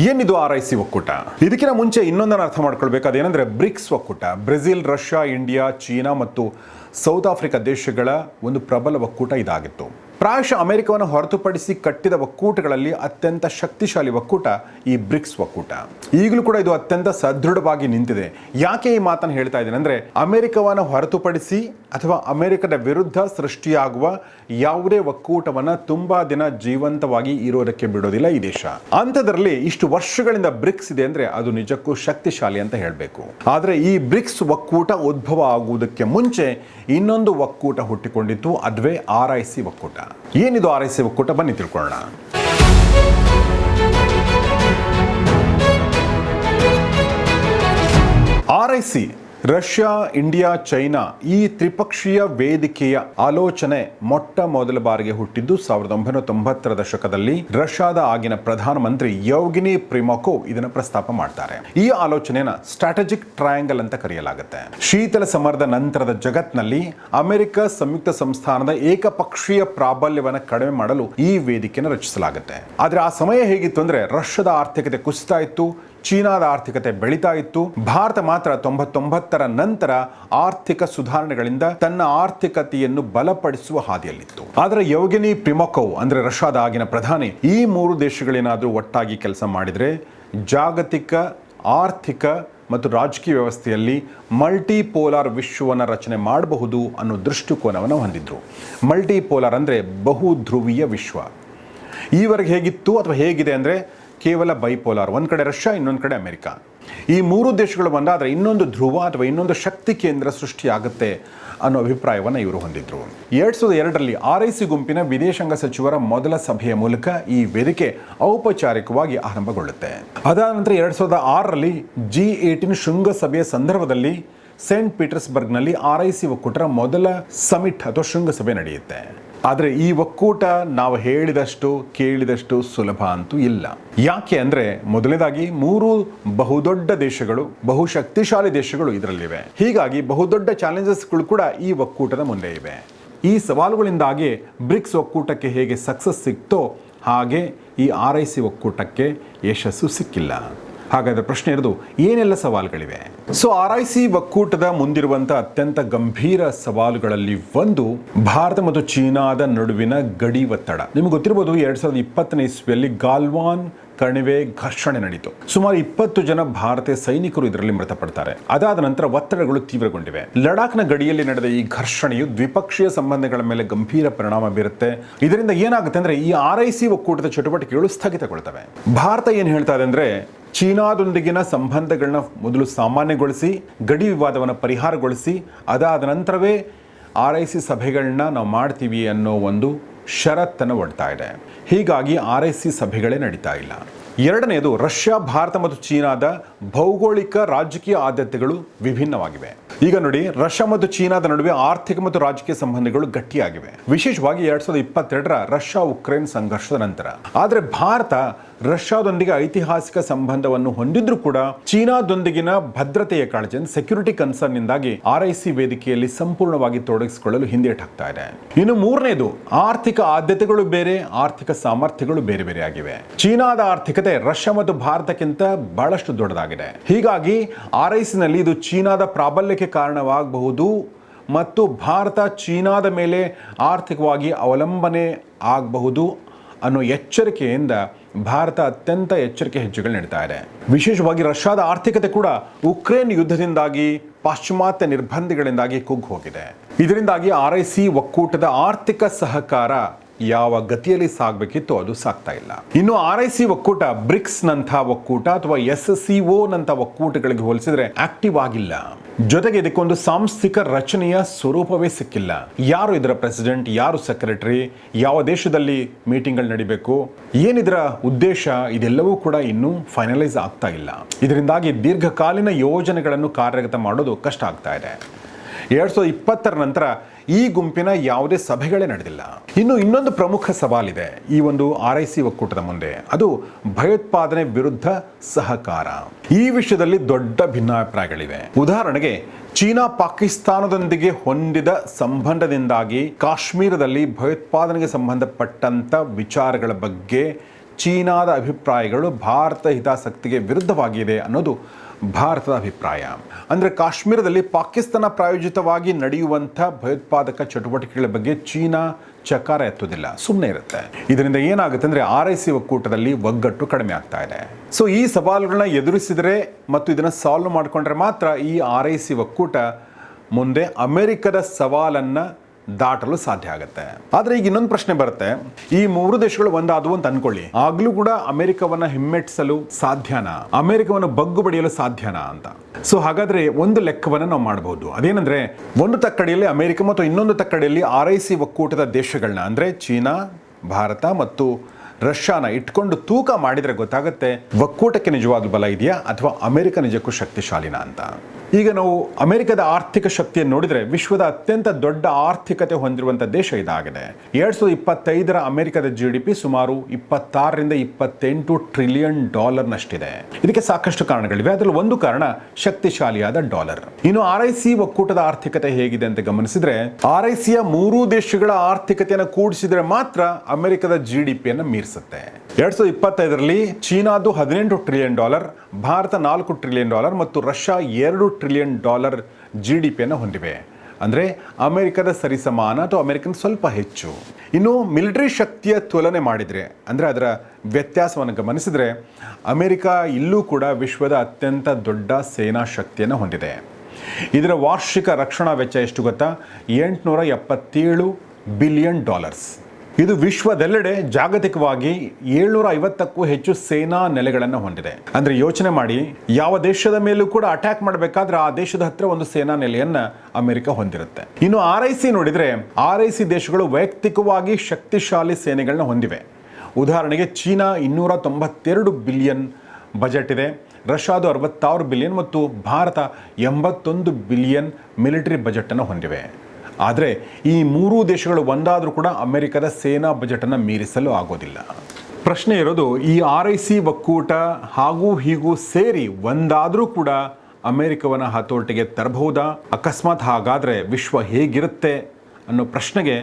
ಏನಿದು ಆರ್ ಐ ಸಿ ಒಕ್ಕೂಟ? ಇದಕ್ಕಿಂತ ಮುಂಚೆ ಇನ್ನೊಂದನ್ನು ಅರ್ಥ ಮಾಡ್ಕೊಳ್ಬೇಕು. ಅದೇನೆಂದ್ರೆ ಬ್ರಿಕ್ಸ್ ಒಕ್ಕೂಟ. ಬ್ರೆಜಿಲ್, ರಷ್ಯಾ, ಇಂಡಿಯಾ, ಚೀನಾ ಮತ್ತು ಸೌತ್ ಆಫ್ರಿಕಾ ದೇಶಗಳ ಒಂದು ಪ್ರಬಲ ಒಕ್ಕೂಟ ಇದಾಗಿತ್ತು. ಪ್ರಾಯಶಃ ಅಮೆರಿಕವನ್ನು ಹೊರತುಪಡಿಸಿ ಕಟ್ಟಿದ ಒಕ್ಕೂಟಗಳಲ್ಲಿ ಅತ್ಯಂತ ಶಕ್ತಿಶಾಲಿ ಒಕ್ಕೂಟ ಈ ಬ್ರಿಕ್ಸ್ ಒಕ್ಕೂಟ. ಈಗಲೂ ಕೂಡ ಇದು ಅತ್ಯಂತ ಸದೃಢವಾಗಿ ನಿಂತಿದೆ. ಯಾಕೆ ಈ ಮಾತನ್ನು ಹೇಳ್ತಾ ಇದ್ದೇನೆ ಅಂದರೆ ಅಮೆರಿಕವನ್ನು ಹೊರತುಪಡಿಸಿ ಅಥವಾ ಅಮೆರಿಕದ ವಿರುದ್ಧ ಸೃಷ್ಟಿಯಾಗುವ ಯಾವುದೇ ಒಕ್ಕೂಟವನ್ನು ತುಂಬ ದಿನ ಜೀವಂತವಾಗಿ ಇರೋದಕ್ಕೆ ಬಿಡೋದಿಲ್ಲ ಈ ದೇಶ. ಅಂಥದ್ರಲ್ಲಿ ಇಷ್ಟು ವರ್ಷಗಳಿಂದ ಬ್ರಿಕ್ಸ್ ಇದೆ ಅಂದರೆ ಅದು ನಿಜಕ್ಕೂ ಶಕ್ತಿಶಾಲಿ ಅಂತ ಹೇಳಬೇಕು. ಆದರೆ ಈ ಬ್ರಿಕ್ಸ್ ಒಕ್ಕೂಟ ಉದ್ಭವ ಆಗುವುದಕ್ಕೆ ಮುಂಚೆ ಇನ್ನೊಂದು ಒಕ್ಕೂಟ ಹುಟ್ಟಿಕೊಂಡಿತ್ತು, ಅದುವೇ ಆರ್ ಐ ಒಕ್ಕೂಟ. ಏನಿದು ಆರ್ ಐ ಸಿ ಒಕ್ಕೂಟ? ಬನ್ನಿ ತಿಳ್ಕೊಳ್ಳೋಣ. R I C Russia, India, China ಈ ತ್ರಿಪಕ್ಷೀಯ ವೇದಿಕೆಯ ಆಲೋಚನೆ ಮೊಟ್ಟ ಮೊದಲ ಬಾರಿಗೆ ಹುಟ್ಟಿದ್ದು ಸಾವಿರದ ಒಂಬೈನೂರ ತೊಂಬತ್ತರ ದಶಕದಲ್ಲಿ ರಷ್ಯಾದ ಆಗಿನ ಪ್ರಧಾನಮಂತ್ರಿ ಯೌಗಿನಿ ಪ್ರಿಮಕೋವ್ ಇದನ್ನು ಪ್ರಸ್ತಾಪ ಮಾಡ್ತಾರೆ. ಈ ಆಲೋಚನೆಯನ್ನು ಸ್ಟ್ರಾಟಜಿಕ್ ಟ್ರಯಾಂಗಲ್ ಅಂತ ಕರೆಯಲಾಗುತ್ತೆ. ಶೀತಲ ಸಮರದ ನಂತರದ ಜಗತ್ನಲ್ಲಿ ಅಮೆರಿಕ ಸಂಯುಕ್ತ ಸಂಸ್ಥಾನದ ಏಕಪಕ್ಷೀಯ ಪ್ರಾಬಲ್ಯವನ್ನು ಕಡಿಮೆ ಮಾಡಲು ಈ ವೇದಿಕೆಯನ್ನು ರಚಿಸಲಾಗುತ್ತೆ. ಆದರೆ ಆ ಸಮಯ ಹೇಗಿತ್ತು ಅಂದ್ರೆ ರಷ್ಯಾದ ಆರ್ಥಿಕತೆ ಕುಸಿತಾ ಇತ್ತು ಚೀನಾದ ಆರ್ಥಿಕತೆ ಬೆಳೀತಾ ಇತ್ತು. ಭಾರತ ಮಾತ್ರ ತೊಂಬತ್ತೊಂಬತ್ತರ ನಂತರ ಆರ್ಥಿಕ ಸುಧಾರಣೆಗಳಿಂದ ತನ್ನ ಆರ್ಥಿಕತೆಯನ್ನು ಬಲಪಡಿಸುವ ಹಾದಿಯಲ್ಲಿತ್ತು. ಆದರೆ ಯೋಗಿನಿ ಪ್ರಿಮಕೋವ್, ಅಂದ್ರೆ ರಷ್ಯಾದ ಆಗಿನ ಪ್ರಧಾನಿ, ಈ ಮೂರು ದೇಶಗಳೇನಾದರೂ ಒಟ್ಟಾಗಿ ಕೆಲಸ ಮಾಡಿದರೆ ಜಾಗತಿಕ, ಆರ್ಥಿಕ ಮತ್ತು ರಾಜಕೀಯ ವ್ಯವಸ್ಥೆಯಲ್ಲಿ ಮಲ್ಟಿಪೋಲಾರ್ ವಿಶ್ವವನ್ನು ರಚನೆ ಮಾಡಬಹುದು ಅನ್ನೋ ದೃಷ್ಟಿಕೋನವನ್ನು ಹೊಂದಿದ್ರು. ಮಲ್ಟಿಪೋಲಾರ್ ಅಂದರೆ ಬಹುಧ್ರುವೀಯ ವಿಶ್ವ. ಈವರೆಗೆ ಹೇಗಿತ್ತು ಅಥವಾ ಹೇಗಿದೆ ಅಂದರೆ ಕೇವಲ ಬೈಪೋಲಾರ್ ಒಂದು ಕಡೆ ರಷ್ಯಾ, ಇನ್ನೊಂದು ಕಡೆ ಅಮೆರಿಕ. ಈ ಮೂರು ದೇಶಗಳು ಬಂದಾದರೆ ಇನ್ನೊಂದು ಧ್ರುವ ಅಥವಾ ಇನ್ನೊಂದು ಶಕ್ತಿ ಕೇಂದ್ರ ಸೃಷ್ಟಿಯಾಗುತ್ತೆ ಅನ್ನೋ ಅಭಿಪ್ರಾಯವನ್ನು ಇವರು ಹೊಂದಿದ್ರು. ಎರಡು ಸಾವಿರದ ಎರಡರಲ್ಲಿ ಆರ್ ಐ ಸಿ ಗುಂಪಿನ ವಿದೇಶಾಂಗ ಸಚಿವರ ಮೊದಲ ಸಭೆಯ ಮೂಲಕ ಈ ವೇದಿಕೆ ಔಪಚಾರಿಕವಾಗಿ ಆರಂಭಗೊಳ್ಳುತ್ತೆ. ಅದಾದ ನಂತರ ಎರಡು ಸಾವಿರದ ಆರರಲ್ಲಿ ಜಿ ಏಟಿನ್ ಶೃಂಗಸಭೆಯ ಸಂದರ್ಭದಲ್ಲಿ ಸೇಂಟ್ ಪೀಟರ್ಸ್ಬರ್ಗ್ನಲ್ಲಿ ಆರ್ ಐ ಸಿ ಒಕ್ಕೂಟರ ಮೊದಲ ಸಮಿಟ್ ಅಥವಾ ಶೃಂಗಸಭೆ ನಡೆಯುತ್ತೆ. ಆದರೆ ಈ ಒಕ್ಕೂಟ ನಾವು ಹೇಳಿದಷ್ಟು, ಕೇಳಿದಷ್ಟು ಸುಲಭ ಅಂತೂ ಇಲ್ಲ. ಯಾಕೆ ಅಂದರೆ ಮೊದಲನೇದಾಗಿ ಮೂರು ಬಹುದೊಡ್ಡ ದೇಶಗಳು, ಬಹುಶಕ್ತಿಶಾಲಿ ದೇಶಗಳು ಇದರಲ್ಲಿವೆ. ಹೀಗಾಗಿ ಬಹುದೊಡ್ಡ ಚಾಲೆಂಜಸ್ಗಳು ಕೂಡ ಈ ಒಕ್ಕೂಟದ ಮುಂದೆ ಇವೆ. ಈ ಸವಾಲುಗಳಿಂದಾಗಿ ಬ್ರಿಕ್ಸ್ ಒಕ್ಕೂಟಕ್ಕೆ ಹೇಗೆ ಸಕ್ಸಸ್ ಸಿಕ್ತೋ ಹಾಗೆ ಈ ಆರ್ ಐ ಸಿ ಒಕ್ಕೂಟಕ್ಕೆ ಯಶಸ್ಸು ಸಿಕ್ಕಿಲ್ಲ. ಹಾಗಾದ್ರೆ ಪ್ರಶ್ನೆ ಇರೋದು, ಏನೆಲ್ಲ ಸವಾಲುಗಳಿವೆ? ಸೊ ಆರ್ ಐ ಸಿ ಒಕ್ಕೂಟದ ಮುಂದಿರುವಂಥ ಅತ್ಯಂತ ಗಂಭೀರ ಸವಾಲುಗಳಲ್ಲಿ ಒಂದು ಭಾರತ ಮತ್ತು ಚೀನಾದ ನಡುವಿನ ಗಡಿ ಒತ್ತಡ. ನಿಮ್ಗೆ ಗೊತ್ತಿರಬಹುದು ಎರಡ್ ಸಾವಿರದ ಇಪ್ಪತ್ತನೇ ಇಸ್ವಿಯಲ್ಲಿ ಗಾಲ್ವಾನ್ ಕಣಿವೆ ಘರ್ಷಣೆ ನಡೀತು. ಸುಮಾರು ಇಪ್ಪತ್ತು ಜನ ಭಾರತೀಯ ಸೈನಿಕರು ಇದರಲ್ಲಿ ಮೃತಪಡ್ತಾರೆ. ಅದಾದ ನಂತರ ಒತ್ತಡಗಳು ತೀವ್ರಗೊಂಡಿವೆ. ಲಡಾಖ್ನ ಗಡಿಯಲ್ಲಿ ನಡೆದ ಈ ಘರ್ಷಣೆಯು ದ್ವಿಪಕ್ಷೀಯ ಸಂಬಂಧಗಳ ಮೇಲೆ ಗಂಭೀರ ಪರಿಣಾಮ ಬೀರುತ್ತೆ. ಇದರಿಂದ ಏನಾಗುತ್ತೆ ಅಂದ್ರೆ ಈ ಆರ್ ಐ ಸಿ ಒಕ್ಕೂಟದ ಚಟುವಟಿಕೆಗಳು ಸ್ಥಗಿತಗೊಳ್ತವೆ. ಭಾರತ ಏನು ಹೇಳ್ತಾ ಇದೆ ಅಂದ್ರೆ ಚೀನಾದೊಂದಿಗಿನ ಸಂಬಂಧಗಳನ್ನ ಮೊದಲು ಸಾಮಾನ್ಯಗೊಳಿಸಿ, ಗಡಿ ವಿವಾದವನ್ನು ಪರಿಹಾರಗೊಳಿಸಿ, ಅದಾದ ನಂತರವೇ ಆರ್ ಐ ಸಿ ಸಭೆಗಳನ್ನ ನಾವು ಮಾಡ್ತೀವಿ ಅನ್ನೋ ಒಂದು ಷರತ್ತನ್ನು ಒಡ್ತಾ ಇದೆ. ಹೀಗಾಗಿ ಆರ್ ಐ ಸಿ ಸಭೆಗಳೇ ನಡೀತಾ ಇಲ್ಲ. ಎರಡನೆಯದು ರಷ್ಯಾ, ಭಾರತ ಮತ್ತು ಚೀನಾದ ಭೌಗೋಳಿಕ ರಾಜಕೀಯ ಆದ್ಯತೆಗಳು ವಿಭಿನ್ನವಾಗಿವೆ. ಈಗ ನೋಡಿ, ರಷ್ಯಾ ಮತ್ತು ಚೀನಾದ ನಡುವೆ ಆರ್ಥಿಕ ಮತ್ತು ರಾಜಕೀಯ ಸಂಬಂಧಗಳು ಗಟ್ಟಿಯಾಗಿವೆ. ವಿಶೇಷವಾಗಿ ಎರಡ್ ಸಾವಿರದ ಇಪ್ಪತ್ತೆರಡರ ರಷ್ಯಾ ಉಕ್ರೇನ್ ಸಂಘರ್ಷದ ನಂತರ. ಆದರೆ ಭಾರತ ರಷ್ಯಾದೊಂದಿಗೆ ಐತಿಹಾಸಿಕ ಸಂಬಂಧವನ್ನು ಹೊಂದಿದ್ರೂ ಕೂಡ ಚೀನಾದೊಂದಿಗಿನ ಭದ್ರತೆಯ ಕಾಳಜಿ ಸೆಕ್ಯೂರಿಟಿ ಕನ್ಸರ್ನ್ ನಿಂದಾಗಿ ಆರ್ ಐ ಸಿ ವೇದಿಕೆಯಲ್ಲಿ ಸಂಪೂರ್ಣವಾಗಿ ತೊಡಗಿಸಿಕೊಳ್ಳಲು ಹಿಂದೇಟಾಗ್ತಾ ಇದೆ. ಇನ್ನು ಮೂರನೇದು, ಆರ್ಥಿಕ ಆದ್ಯತೆಗಳು ಬೇರೆ, ಆರ್ಥಿಕ ಸಾಮರ್ಥ್ಯಗಳು ಬೇರೆ ಬೇರೆ ಆಗಿವೆ. ಚೀನಾದ ಆರ್ಥಿಕತೆ ರಷ್ಯಾ ಮತ್ತು ಭಾರತಕ್ಕಿಂತ ಬಹಳಷ್ಟು ದೊಡ್ಡದಾಗಿದೆ. ಹೀಗಾಗಿ ಆರ್ ಐ ನಲ್ಲಿ ಇದು ಚೀನಾದ ಪ್ರಾಬಲ್ಯಕ್ಕೆ ಕಾರಣವಾಗಬಹುದು ಮತ್ತು ಭಾರತ ಚೀನಾದ ಮೇಲೆ ಆರ್ಥಿಕವಾಗಿ ಅವಲಂಬನೆ ಆಗಬಹುದು ಅನ್ನೋ ಎಚ್ಚರಿಕೆಯಿಂದ ಭಾರತ ಅತ್ಯಂತ ಎಚ್ಚರಿಕೆ ಹೆಜ್ಜೆಗಳು ನೀಡ್ತಾ ಇದೆ. ವಿಶೇಷವಾಗಿ ರಷ್ಯಾದ ಆರ್ಥಿಕತೆ ಕೂಡ ಉಕ್ರೇನ್ ಯುದ್ಧದಿಂದಾಗಿ, ಪಾಶ್ಚಿಮಾತ್ಯ ನಿರ್ಬಂಧಗಳಿಂದಾಗಿ ಕುಗ್ಗು ಹೋಗಿದೆ. ಇದರಿಂದಾಗಿ ಆರ್ ಐ ಸಿ ಒಕ್ಕೂಟದ ಆರ್ಥಿಕ ಸಹಕಾರ ಯಾವ ಗತಿಯಲ್ಲಿ ಸಾಗಬೇಕಿತ್ತು ಅದು ಸಾಗ್ತಾ ಇಲ್ಲ. ಇನ್ನು ಆರ್ ಐ ಸಿ ಒಕ್ಕೂಟ ಬ್ರಿಕ್ಸ್ ನಂತಹ ಒಕ್ಕೂಟ ಅಥವಾ ಎಸ್ ಸಿ ಒ ನಂತಹ ಒಕ್ಕೂಟಗಳಿಗೆ ಹೋಲಿಸಿದ್ರೆ ಆಕ್ಟಿವ್ ಆಗಿಲ್ಲ. ಜೊತೆಗೆ ಇದಕ್ಕೊಂದು ಸಾಂಸ್ಥಿಕ ರಚನೆಯ ಸ್ವರೂಪವೇ ಸಿಕ್ಕಿಲ್ಲ. ಯಾರು ಇದರ ಪ್ರೆಸಿಡೆಂಟ್ ಯಾರು ಸೆಕ್ರೆಟರಿ ಯಾವ ದೇಶದಲ್ಲಿ ಮೀಟಿಂಗ್ಗಳು ನಡಿಬೇಕು, ಏನಿದರ ಉದ್ದೇಶ, ಇದೆಲ್ಲವೂ ಕೂಡ ಇನ್ನೂ ಫೈನಲೈಸ್ ಆಗ್ತಾ ಇಲ್ಲ. ಇದರಿಂದಾಗಿ ದೀರ್ಘಕಾಲೀನ ಯೋಜನೆಗಳನ್ನು ಕಾರ್ಯಗತ ಮಾಡೋದು ಕಷ್ಟ ಆಗ್ತಾ ಇದೆ. ಎರಡು ಸಾವಿರದ ಇಪ್ಪತ್ತರ ನಂತರ ಈ ಗುಂಪಿನ ಯಾವುದೇ ಸಭೆಗಳೇ ನಡೆದಿಲ್ಲ. ಇನ್ನು ಇನ್ನೊಂದು ಪ್ರಮುಖ ಸವಾಲಿದೆ, ಈ ಒಂದು ಆರ್ ಐ ಸಿ ಒಕ್ಕೂಟದ ಮುಂದೆ. ಅದು ಭಯೋತ್ಪಾದನೆ ವಿರುದ್ಧ ಸಹಕಾರ. ಈ ವಿಷಯದಲ್ಲಿ ದೊಡ್ಡ ಭಿನ್ನಾಭಿಪ್ರಾಯಗಳಿವೆ. ಉದಾಹರಣೆಗೆ, ಚೀನಾ ಪಾಕಿಸ್ತಾನದೊಂದಿಗೆ ಹೊಂದಿದ ಸಂಬಂಧದಿಂದಾಗಿ ಕಾಶ್ಮೀರದಲ್ಲಿ ಭಯೋತ್ಪಾದನೆಗೆ ಸಂಬಂಧಪಟ್ಟಂತ ವಿಚಾರಗಳ ಬಗ್ಗೆ ಚೀನಾದ ಅಭಿಪ್ರಾಯಗಳು ಭಾರತ ಹಿತಾಸಕ್ತಿಗೆ ವಿರುದ್ಧವಾಗಿದೆ ಅನ್ನೋದು ಭಾರತದ ಅಭಿಪ್ರಾಯ. ಅಂದರೆ ಕಾಶ್ಮೀರದಲ್ಲಿ ಪಾಕಿಸ್ತಾನ ಪ್ರಾಯೋಜಿತವಾಗಿ ನಡೆಯುವಂಥ ಭಯೋತ್ಪಾದಕ ಚಟುವಟಿಕೆಗಳ ಬಗ್ಗೆ ಚೀನಾ ಚಕಾರ ಎತ್ತುವುದಿಲ್ಲ. ಸುಮ್ಮನೆ ಇರುತ್ತೆ. ಇದರಿಂದ ಏನಾಗುತ್ತೆ ಅಂದರೆ ಆರ್ ಐ ಸಿ ಒಕ್ಕೂಟದಲ್ಲಿ ಒಗ್ಗಟ್ಟು ಕಡಿಮೆ ಆಗ್ತಾ ಇದೆ. ಸೊ ಈ ಸವಾಲುಗಳನ್ನ ಎದುರಿಸಿದರೆ ಮತ್ತು ಇದನ್ನು ಸಾಲ್ವ್ ಮಾಡಿಕೊಂಡ್ರೆ ಮಾತ್ರ ಈ ಆರ್ ಐ ಸಿ ಒಕ್ಕೂಟ ಮುಂದೆ ಅಮೆರಿಕದ ಸವಾಲನ್ನು ದಾಟಲು ಸಾಧ್ಯ ಆಗುತ್ತೆ. ಆದರೆ ಈಗ ಇನ್ನೊಂದು ಪ್ರಶ್ನೆ ಬರುತ್ತೆ. ಈ ಮೂರು ದೇಶಗಳು ಒಂದಾದವು ಅಂತ ಅನ್ಕೊಳ್ಳಿ. ಆಗ್ಲೂ ಕೂಡ ಅಮೆರಿಕವನ್ನ ಹಿಮ್ಮೆಟ್ಟಿಸಲು ಸಾಧ್ಯನಾ? ಅಮೆರಿಕವನ್ನು ಬಗ್ಗು ಬಡಿಯಲು ಸಾಧ್ಯನಾ ಅಂತ? ಸೊ ಹಾಗಾದ್ರೆ ಒಂದು ಲೆಕ್ಕವನ್ನು ನಾವು ಮಾಡಬಹುದು ಅದೇನಂದ್ರೆ, ಒಂದು ತಕ್ಕಡಿಯಲ್ಲಿ ಅಮೆರಿಕ ಮತ್ತು ಇನ್ನೊಂದು ತಕ್ಕಡಿಯಲ್ಲಿ ಆರ್ ಐ ಸಿ ಒಕ್ಕೂಟದ ದೇಶಗಳನ್ನ ಅಂದ್ರೆ ಚೀನಾ, ಭಾರತ ಮತ್ತು ರಷ್ಯಾನ ಇಟ್ಕೊಂಡು ತೂಕ ಮಾಡಿದ್ರೆ ಗೊತ್ತಾಗುತ್ತೆ ಒಕ್ಕೂಟಕ್ಕೆ ನಿಜವಾದ ಬಲ ಇದೆಯಾ ಅಥವಾ ಅಮೆರಿಕ ನಿಜಕ್ಕೂ ಶಕ್ತಿಶಾಲಿನ ಅಂತ? ಈಗ ನಾವು ಅಮೆರಿಕದ ಆರ್ಥಿಕ ಶಕ್ತಿಯನ್ನು ನೋಡಿದರೆ ವಿಶ್ವದ ಅತ್ಯಂತ ದೊಡ್ಡ ಆರ್ಥಿಕತೆ ಹೊಂದಿರುವಂಥ ದೇಶ ಇದಾಗಿದೆ. ಎರಡು ಸಾವಿರದ ಇಪ್ಪತ್ತೈದರ ಅಮೆರಿಕದ ಜಿ ಡಿ ಪಿ ಸುಮಾರು ಇಪ್ಪತ್ತಾರರಿಂದ ಇಪ್ಪತ್ತೆಂಟು ಟ್ರಿಲಿಯನ್ ಡಾಲರ್ನಷ್ಟಿದೆ ಇದಕ್ಕೆ ಸಾಕಷ್ಟು ಕಾರಣಗಳಿವೆ. ಅದರಲ್ಲಿ ಒಂದು ಕಾರಣ, ಶಕ್ತಿಶಾಲಿಯಾದ ಡಾಲರ್. ಇನ್ನು ಆರ್ ಐ ಸಿ ಒಕ್ಕೂಟದ ಆರ್ಥಿಕತೆ ಹೇಗಿದೆ ಅಂತ ಗಮನಿಸಿದ್ರೆ, ಆರ್ ಐ ಸಿಯ ಮೂರೂ ದೇಶಗಳ ಆರ್ಥಿಕತೆಯನ್ನು ಕೂಡಿಸಿದರೆ ಮಾತ್ರ ಅಮೆರಿಕದ ಜಿ ಡಿ ಪಿಯನ್ನು ಮೀರಿಸುತ್ತೆ. ಎರಡ್ ಸಾವಿರದ ಇಪ್ಪತ್ತೈದರಲ್ಲಿ ಚೀನಾದು ಹದಿನೆಂಟು ಟ್ರಿಲಿಯನ್ ಡಾಲರ್ ಭಾರತ ನಾಲ್ಕು ಟ್ರಿಲಿಯನ್ ಡಾಲರ್ ಮತ್ತು ರಷ್ಯಾ ಎರಡು ಟ್ರಿಲಿಯನ್ ಡಾಲರ್ ಜಿ ಡಿ ಪಿಯನ್ನು ಹೊಂದಿವೆ. ಅಂದರೆ ಅಮೆರಿಕದ ಸರಿಸಮಾನ ಅಥವಾ ಅಮೆರಿಕನ್ ಸ್ವಲ್ಪ ಹೆಚ್ಚು. ಇನ್ನು ಮಿಲಿಟರಿ ಶಕ್ತಿಯ ತುಲನೆ ಮಾಡಿದರೆ, ಅಂದರೆ ಅದರ ವ್ಯತ್ಯಾಸವನ್ನು ಗಮನಿಸಿದರೆ, ಅಮೆರಿಕ ಇಲ್ಲೂ ಕೂಡ ವಿಶ್ವದ ಅತ್ಯಂತ ದೊಡ್ಡ ಸೇನಾ ಶಕ್ತಿಯನ್ನು ಹೊಂದಿದೆ. ಇದರ ವಾರ್ಷಿಕ ರಕ್ಷಣಾ ವೆಚ್ಚ ಎಷ್ಟು ಗೊತ್ತಾ? ಎಂಟುನೂರ ಎಪ್ಪತ್ತೇಳು ಬಿಲಿಯನ್ ಡಾಲರ್ಸ್ ಇದು ವಿಶ್ವದೆಲ್ಲೆಡೆ ಜಾಗತಿಕವಾಗಿ ಏಳ್ನೂರ ಐವತ್ತಕ್ಕೂ ಹೆಚ್ಚು ಸೇನಾ ನೆಲೆಗಳನ್ನು ಹೊಂದಿದೆ. ಅಂದ್ರೆ ಯೋಚನೆ ಮಾಡಿ, ಯಾವ ದೇಶದ ಮೇಲೂ ಕೂಡ ಅಟ್ಯಾಕ್ ಮಾಡಬೇಕಾದ್ರೆ ಆ ದೇಶದ ಹತ್ರ ಒಂದು ಸೇನಾ ನೆಲೆಯನ್ನ ಅಮೆರಿಕ ಹೊಂದಿರುತ್ತೆ. ಇನ್ನು ಆರ್ ಐ ಸಿ ನೋಡಿದ್ರೆ, ಆರ್ ಐ ಸಿ ದೇಶಗಳು ವೈಯಕ್ತಿಕವಾಗಿ ಶಕ್ತಿಶಾಲಿ ಸೇನೆಗಳನ್ನ ಹೊಂದಿವೆ. ಉದಾಹರಣೆಗೆ ಚೀನಾ ಇನ್ನೂರ ತೊಂಬತ್ತೆರಡು ಬಿಲಿಯನ್ ಬಜೆಟ್ ಇದೆ, ರಷ್ಯಾದು ಅರವತ್ತಾರು ಬಿಲಿಯನ್ ಮತ್ತು ಭಾರತ ಎಂಬತ್ತೊಂದು ಬಿಲಿಯನ್ ಮಿಲಿಟರಿ ಬಜೆಟನ್ನು ಹೊಂದಿವೆ. ಆದರೆ ಈ ಮೂರೂ ದೇಶಗಳು ಒಂದಾದರೂ ಕೂಡ ಅಮೆರಿಕದ ಸೇನಾ ಬಜೆಟನ್ನು ಮೀರಿಸಲು ಆಗೋದಿಲ್ಲ. ಪ್ರಶ್ನೆ ಇರೋದು, ಈ ಆರ್ ಐ ಸಿ ಒಕ್ಕೂಟ ಹಾಗೂ ಹೀಗೂ ಸೇರಿ ಒಂದಾದರೂ ಕೂಡ ಅಮೆರಿಕವನ್ನು ಹತೋಟಿಗೆ ತರಬಹುದಾ? ಅಕಸ್ಮಾತ್ ಹಾಗಾದರೆ ವಿಶ್ವ ಹೇಗಿರುತ್ತೆ ಅನ್ನೋ ಪ್ರಶ್ನೆಗೆ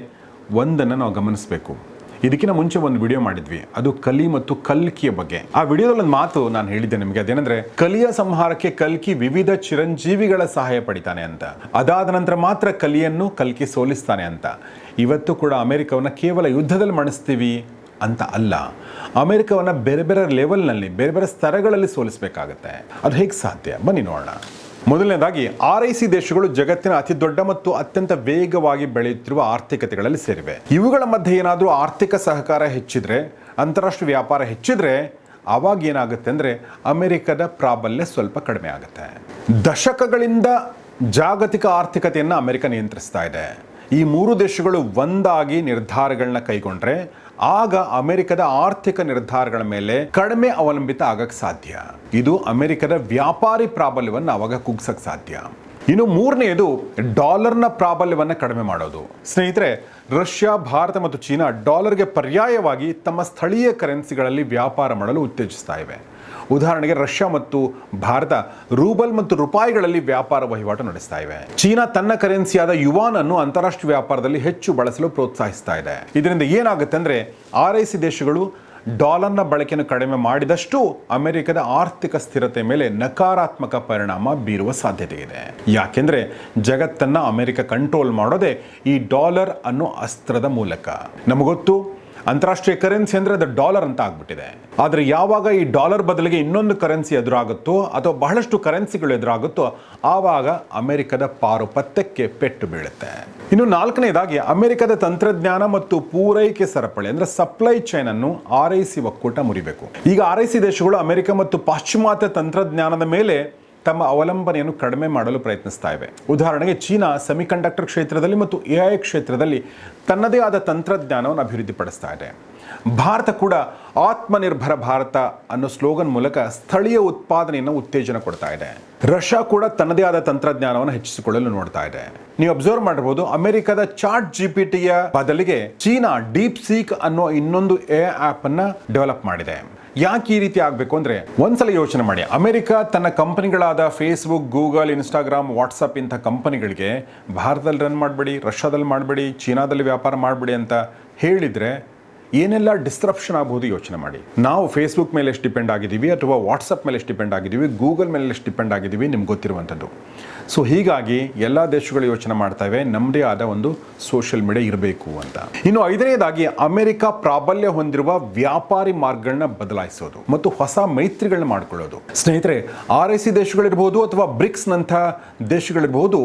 ಒಂದನ್ನು ನಾವು ಗಮನಿಸಬೇಕು. ಇದಕ್ಕಿಂತ ಮುಂಚೆ ಒಂದು ವಿಡಿಯೋ ಮಾಡಿದ್ವಿ. ಅದು ಕಲಿ ಮತ್ತು ಕಲ್ಕಿಯ ಬಗ್ಗೆ. ಆ ವಿಡಿಯೋದಲ್ಲಿ ಒಂದು ಮಾತು ನಾನು ಹೇಳಿದ್ದೆ ನಿಮಗೆ. ಅದೇನಂದ್ರೆ, ಕಲಿಯ ಸಂಹಾರಕ್ಕೆ ಕಲ್ಕಿ ವಿವಿಧ ಚಿರಂಜೀವಿಗಳ ಸಹಾಯ ಪಡಿತಾನೆ ಅಂತ. ಅದಾದ ನಂತರ ಮಾತ್ರ ಕಲಿಯನ್ನು ಕಲ್ಕಿ ಸೋಲಿಸ್ತಾನೆ ಅಂತ. ಇವತ್ತು ಕೂಡ ಅಮೆರಿಕವನ್ನ ಕೇವಲ ಯುದ್ಧದಲ್ಲಿ ಮಣಿಸ್ತೀವಿ ಅಂತ ಅಲ್ಲ. ಅಮೆರಿಕವನ್ನ ಬೇರೆ ಬೇರೆ ಲೆವೆಲ್ನಲ್ಲಿ ಬೇರೆ ಬೇರೆ ಸ್ತರಗಳಲ್ಲಿ ಸೋಲಿಸಬೇಕಾಗುತ್ತೆ. ಅದು ಹೇಗೆ ಸಾಧ್ಯ? ಬನ್ನಿ ನೋಡೋಣ. ಮೊದಲನೇದಾಗಿ ಆರ್ ಐ ಸಿ ದೇಶಗಳು ಜಗತ್ತಿನ ಅತಿ ದೊಡ್ಡ ಮತ್ತು ಅತ್ಯಂತ ವೇಗವಾಗಿ ಬೆಳೆಯುತ್ತಿರುವ ಆರ್ಥಿಕತೆಗಳಲ್ಲಿ ಸೇರಿವೆ. ಇವುಗಳ ಮಧ್ಯೆ ಏನಾದರೂ ಆರ್ಥಿಕ ಸಹಕಾರ ಹೆಚ್ಚಿದ್ರೆ, ಅಂತಾರಾಷ್ಟ್ರೀಯ ವ್ಯಾಪಾರ ಹೆಚ್ಚಿದ್ರೆ ಆವಾಗ ಏನಾಗುತ್ತೆ ಅಂದರೆ, ಅಮೆರಿಕದ ಪ್ರಾಬಲ್ಯ ಸ್ವಲ್ಪ ಕಡಿಮೆ ಆಗುತ್ತೆ. ದಶಕಗಳಿಂದ ಜಾಗತಿಕ ಆರ್ಥಿಕತೆಯನ್ನು ಅಮೆರಿಕ ನಿಯಂತ್ರಿಸ್ತಾ ಇದೆ. ಈ ಮೂರು ದೇಶಗಳು ಒಂದಾಗಿ ನಿರ್ಧಾರಗಳನ್ನ ಕೈಗೊಂಡ್ರೆ ಆಗ ಅಮೆರಿಕದ ಆರ್ಥಿಕ ನಿರ್ಧಾರಗಳ ಮೇಲೆ ಕಡಿಮೆ ಅವಲಂಬಿತ ಆಗಕ್ಕೆ ಸಾಧ್ಯ. ಇದು ಅಮೆರಿಕದ ವ್ಯಾಪಾರಿ ಪ್ರಾಬಲ್ಯವನ್ನು ಅವಾಗ ಕುಗ್ಸಕ್ ಸಾಧ್ಯ. ಇನ್ನು ಮೂರನೆಯದು, ಡಾಲರ್ನ ಪ್ರಾಬಲ್ಯವನ್ನು ಕಡಿಮೆ ಮಾಡೋದು. ಸ್ನೇಹಿತರೆ, ರಷ್ಯಾ, ಭಾರತ ಮತ್ತು ಚೀನಾ ಡಾಲರ್ಗೆ ಪರ್ಯಾಯವಾಗಿ ತಮ್ಮ ಸ್ಥಳೀಯ ಕರೆನ್ಸಿಗಳಲ್ಲಿ ವ್ಯಾಪಾರ ಮಾಡಲು ಉತ್ತೇಜಿಸ್ತಾ ಇವೆ. ಉದಾಹರಣೆಗೆ ರಷ್ಯಾ ಮತ್ತು ಭಾರತ ರೂಬಲ್ ಮತ್ತು ರೂಪಾಯಿಗಳಲ್ಲಿ ವ್ಯಾಪಾರ ವಹಿವಾಟು ನಡೆಸ್ತಾ ಇವೆ. ಚೀನಾ ತನ್ನ ಕರೆನ್ಸಿಯಾದ ಯುವಾನ್ ಅನ್ನು ಅಂತಾರಾಷ್ಟ್ರೀಯ ವ್ಯಾಪಾರದಲ್ಲಿ ಹೆಚ್ಚು ಬಳಸಲು ಪ್ರೋತ್ಸಾಹಿಸ್ತಾ ಇದೆ. ಇದರಿಂದ ಏನಾಗುತ್ತೆ ಅಂದ್ರೆ ಆರ್ ಐ ಸಿ ದೇಶಗಳು ಡಾಲರ್ನ ಬಳಕೆಯನ್ನು ಕಡಿಮೆ ಮಾಡಿದಷ್ಟು ಅಮೆರಿಕದ ಆರ್ಥಿಕ ಸ್ಥಿರತೆ ಮೇಲೆ ನಕಾರಾತ್ಮಕ ಪರಿಣಾಮ ಬೀರುವ ಸಾಧ್ಯತೆ ಇದೆ. ಯಾಕೆಂದ್ರೆ ಜಗತ್ತನ್ನ ಅಮೆರಿಕ ಕಂಟ್ರೋಲ್ ಮಾಡೋದೇ ಈ ಡಾಲರ್ ಅನ್ನೋ ಅಸ್ತ್ರದ ಮೂಲಕ. ನಮಗೊತ್ತು ಅಂತಾರಾಷ್ಟ್ರೀಯ ಕರೆನ್ಸಿ ಅಂದ್ರೆ ಅದು ಡಾಲರ್ ಅಂತ ಆಗ್ಬಿಟ್ಟಿದೆ. ಆದರೆ ಯಾವಾಗ ಈ ಡಾಲರ್ ಬದಲಿಗೆ ಇನ್ನೊಂದು ಕರೆನ್ಸಿ ಎದುರಾಗುತ್ತೋ ಅಥವಾ ಬಹಳಷ್ಟು ಕರೆನ್ಸಿಗಳು ಎದುರಾಗುತ್ತೋ ಆವಾಗ ಅಮೆರಿಕದ ಪಾರುಪತ್ಯಕ್ಕೆ ಪೆಟ್ಟು ಬೀಳುತ್ತೆ. ಇನ್ನು ನಾಲ್ಕನೇದಾಗಿ ಅಮೆರಿಕದ ತಂತ್ರಜ್ಞಾನ ಮತ್ತು ಪೂರೈಕೆ ಸರಪಳಿ ಅಂದ್ರೆ ಸಪ್ಲೈ ಚೈನ್ ಅನ್ನು ಆರ್ ಐ ಸಿ ಒಕ್ಕೂಟ ಮುರಿಬೇಕು. ಈಗ ಆರ್ ಐ ಸಿ ದೇಶಗಳು ಅಮೆರಿಕ ಮತ್ತು ಪಾಶ್ಚಿಮಾತ್ಯ ತಂತ್ರಜ್ಞಾನದ ಮೇಲೆ ತಮ್ಮ ಅವಲಂಬನೆಯನ್ನು ಕಡಿಮೆ ಮಾಡಲು ಪ್ರಯತ್ನಿಸ್ತಾ ಇವೆ. ಉದಾಹರಣೆಗೆ ಚೀನಾ ಸೆಮಿಕಂಡಕ್ಟರ್ ಕ್ಷೇತ್ರದಲ್ಲಿ ಮತ್ತು ಎ ಐ ಕ್ಷೇತ್ರದಲ್ಲಿ ತನ್ನದೇ ಆದ ತಂತ್ರಜ್ಞಾನವನ್ನು ಅಭಿವೃದ್ಧಿಪಡಿಸ್ತಾ ಇದೆ. ಭಾರತ ಕೂಡ ಆತ್ಮನಿರ್ಭರ ಭಾರತ ಅನ್ನೋ ಸ್ಲೋಗನ್ ಮೂಲಕ ಸ್ಥಳೀಯ ಉತ್ಪಾದನೆಯನ್ನು ಉತ್ತೇಜನ ಕೊಡ್ತಾ ಇದೆ. ರಷ್ಯಾ ಕೂಡ ತನ್ನದೇ ಆದ ತಂತ್ರಜ್ಞಾನವನ್ನು ಹೆಚ್ಚಿಸಿಕೊಳ್ಳಲು ನೋಡ್ತಾ ಇದೆ. ನೀವು ಅಬ್ಸರ್ವ್ ಮಾಡಿರ್ಬೋದು ಅಮೆರಿಕದ ಚಾಟ್ ಜಿ ಪಿ ಟಿಯ ಬದಲಿಗೆ ಚೀನಾ ಡೀಪ್ ಸೀಕ್ ಅನ್ನೋ ಇನ್ನೊಂದು ಎ ಆಪ್ ಅನ್ನ ಡೆವಲಪ್ ಮಾಡಿದೆ. ಯಾಕೆ ಈ ರೀತಿ ಆಗಬೇಕು ಅಂದ್ರೆ ಒಂದ್ಸಲ ಯೋಚನೆ ಮಾಡಿ. ಅಮೆರಿಕ ತನ್ನ ಕಂಪನಿಗಳಾದ ಫೇಸ್ಬುಕ್ ಗೂಗಲ್ ಇನ್ಸ್ಟಾಗ್ರಾಮ್ ವಾಟ್ಸಪ್ ಇಂಥ ಕಂಪನಿಗಳಿಗೆ ಭಾರತದಲ್ಲಿ ರನ್ ಮಾಡಬೇಡಿ, ರಷ್ಯಾದಲ್ಲಿ ಮಾಡಬೇಡಿ, ಚೀನಾದಲ್ಲಿ ವ್ಯಾಪಾರ ಮಾಡಬೇಡಿ ಅಂತ ಹೇಳಿದ್ರೆ ಏನೆಲ್ಲ ಡಿಸ್ಟ್ರಪ್ಷನ್ ಆಗಬಹುದು ಯೋಚನೆ ಮಾಡಿ. ನಾವು ಫೇಸ್ಬುಕ್ ಮೇಲೆ ಎಷ್ಟು ಡಿಪೆಂಡ್ ಆಗಿದ್ದೀವಿ ಅಥವಾ ವಾಟ್ಸಪ್ ಮೇಲೆ ಎಷ್ಟು ಡಿಪೆಂಡ್ ಆಗಿದ್ದೀವಿ ಗೂಗಲ್ ಮೇಲೆ ಎಷ್ಟು ಡಿಪೆಂಡ್ ಆಗಿದ್ದೀವಿ ನಿಮ್ಗೆ ಗೊತ್ತಿರುವಂಥದ್ದು. ಸೊ ಹೀಗಾಗಿ ಎಲ್ಲ ದೇಶಗಳು ಯೋಚನೆ ಮಾಡ್ತಾ ಇವೆ ನಮ್ಮದೇ ಆದ ಒಂದು ಸೋಷಿಯಲ್ ಮೀಡಿಯಾ ಇರಬೇಕು ಅಂತ. ಇನ್ನು ಐದನೇದಾಗಿ, ಅಮೆರಿಕ ಪ್ರಾಬಲ್ಯ ಹೊಂದಿರುವ ವ್ಯಾಪಾರಿ ಮಾರ್ಗಗಳನ್ನ ಬದಲಾಯಿಸೋದು ಮತ್ತು ಹೊಸ ಮೈತ್ರಿಗಳನ್ನ ಮಾಡ್ಕೊಳ್ಳೋದು. ಸ್ನೇಹಿತರೆ, ಆರ್ ಐ ಸಿ ದೇಶಗಳಿರ್ಬೋದು ಅಥವಾ ಬ್ರಿಕ್ಸ್ನಂಥ ದೇಶಗಳಿರ್ಬೋದು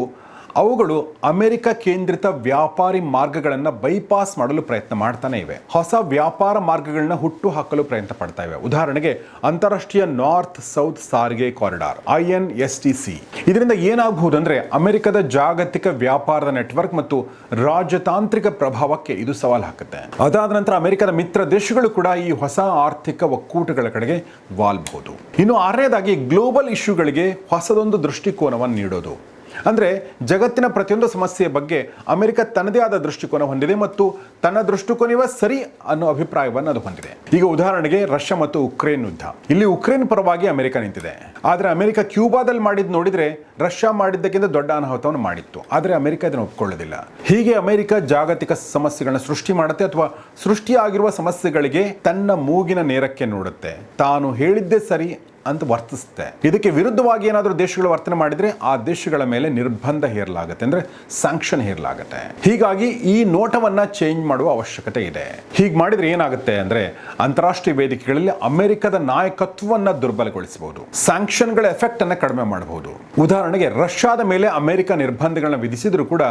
ಅವುಗಳು ಅಮೆರಿಕ ಕೇಂದ್ರಿತ ವ್ಯಾಪಾರಿ ಮಾರ್ಗಗಳನ್ನು ಬೈಪಾಸ್ ಮಾಡಲು ಪ್ರಯತ್ನ ಮಾಡ್ತಾನೆ ಇವೆ. ಹೊಸ ವ್ಯಾಪಾರ ಮಾರ್ಗಗಳನ್ನ ಹುಟ್ಟು ಹಾಕಲು ಪ್ರಯತ್ನ ಪಡ್ತಾ ಇವೆ. ಉದಾಹರಣೆಗೆ ಅಂತಾರಾಷ್ಟ್ರೀಯ ನಾರ್ತ್ ಸೌತ್ ಸಾರಿಗೆ corridor, I N S T C. ಇದರಿಂದ ಏನಾಗಬಹುದು ಅಂದ್ರೆ ಅಮೆರಿಕದ ಜಾಗತಿಕ ವ್ಯಾಪಾರದ ನೆಟ್ವರ್ಕ್ ಮತ್ತು ರಾಜತಾಂತ್ರಿಕ ಪ್ರಭಾವಕ್ಕೆ ಇದು ಸವಾಲು ಹಾಕುತ್ತೆ. ಅದಾದ ನಂತರ ಅಮೆರಿಕದ ಮಿತ್ರ ದೇಶಗಳು ಕೂಡ ಈ ಹೊಸ ಆರ್ಥಿಕ ಒಕ್ಕೂಟಗಳ ಕಡೆಗೆ ವಾಲ್ಬಹುದು. ಇನ್ನು ಆರನೇದಾಗಿ, ಗ್ಲೋಬಲ್ ಇಶ್ಯೂಗಳಿಗೆ ಹೊಸದೊಂದು ದೃಷ್ಟಿಕೋನವನ್ನು ನೀಡೋದು. ಅಂದರೆ ಜಗತ್ತಿನ ಪ್ರತಿಯೊಂದು ಸಮಸ್ಯೆಯ ಬಗ್ಗೆ ಅಮೆರಿಕ ತನ್ನದೇ ಆದ ದೃಷ್ಟಿಕೋನ ಹೊಂದಿದೆ ಮತ್ತು ತನ್ನ ದೃಷ್ಟಿಕೋನವೇ ಸರಿ ಅನ್ನೋ ಅಭಿಪ್ರಾಯವನ್ನು ಅದು ಹೊಂದಿದೆ. ಈಗ ಉದಾಹರಣೆಗೆ ರಷ್ಯಾ ಮತ್ತು ಉಕ್ರೇನ್ ಯುದ್ಧ. ಇಲ್ಲಿ ಉಕ್ರೇನ್ ಪರವಾಗಿ ಅಮೆರಿಕ ನಿಂತಿದೆ. ಆದರೆ ಅಮೆರಿಕ ಕ್ಯೂಬಾದಲ್ಲಿ ಮಾಡಿದ್ ನೋಡಿದರೆ ರಷ್ಯಾ ಮಾಡಿದ್ದಕ್ಕಿಂತ ದೊಡ್ಡ ಅನಾಹುತವನ್ನು ಮಾಡಿತ್ತು. ಆದರೆ ಅಮೆರಿಕ ಇದನ್ನು ಒಪ್ಕೊಳ್ಳೋದಿಲ್ಲ. ಹೀಗೆ ಅಮೆರಿಕ ಜಾಗತಿಕ ಸಮಸ್ಯೆಗಳನ್ನು ಸೃಷ್ಟಿ ಮಾಡುತ್ತೆ ಅಥವಾ ಸೃಷ್ಟಿಯಾಗಿರುವ ಸಮಸ್ಯೆಗಳಿಗೆ ತನ್ನ ಮೂಗಿನ ನೇರಕ್ಕೆ ನೋಡುತ್ತೆ. ತಾನು ಹೇಳಿದ್ದೇ ಸರಿ ಅಂತ ವರ್ತಿಸುತ್ತೆ. ಇದಕ್ಕೆ ವಿರುದ್ಧವಾಗಿ ಏನಾದರೂ ದೇಶಗಳು ವರ್ತನೆ ಮಾಡಿದರೆ ಆ ದೇಶಗಳ ಮೇಲೆ ನಿರ್ಬಂಧ ಹೇರಲಾಗುತ್ತೆ. ಅಂದರೆ ಸ್ಯಾಂಕ್ಷನ್ ಹೇರಲಾಗುತ್ತೆ. ಹೀಗಾಗಿ ಈ ನೋಟವನ್ನು ಚೇಂಜ್ ಮಾಡುವ ಅವಶ್ಯಕತೆ ಇದೆ. ಹೀಗೆ ಮಾಡಿದರೆ ಏನಾಗುತ್ತೆ ಅಂದರೆ ಅಂತಾರಾಷ್ಟ್ರೀಯ ವೇದಿಕೆಗಳಲ್ಲಿ ಅಮೆರಿಕದ ನಾಯಕತ್ವವನ್ನು ದುರ್ಬಲಗೊಳಿಸಬಹುದು. ಸ್ಯಾಂಕ್ಷನ್ಗಳ ಎಫೆಕ್ಟ್ ಅನ್ನು ಕಡಿಮೆ ಮಾಡಬಹುದು. ಉದಾಹರಣೆಗೆ ರಷ್ಯಾದ ಮೇಲೆ ಅಮೆರಿಕ ನಿರ್ಬಂಧಗಳನ್ನ ವಿಧಿಸಿದರೂ ಕೂಡ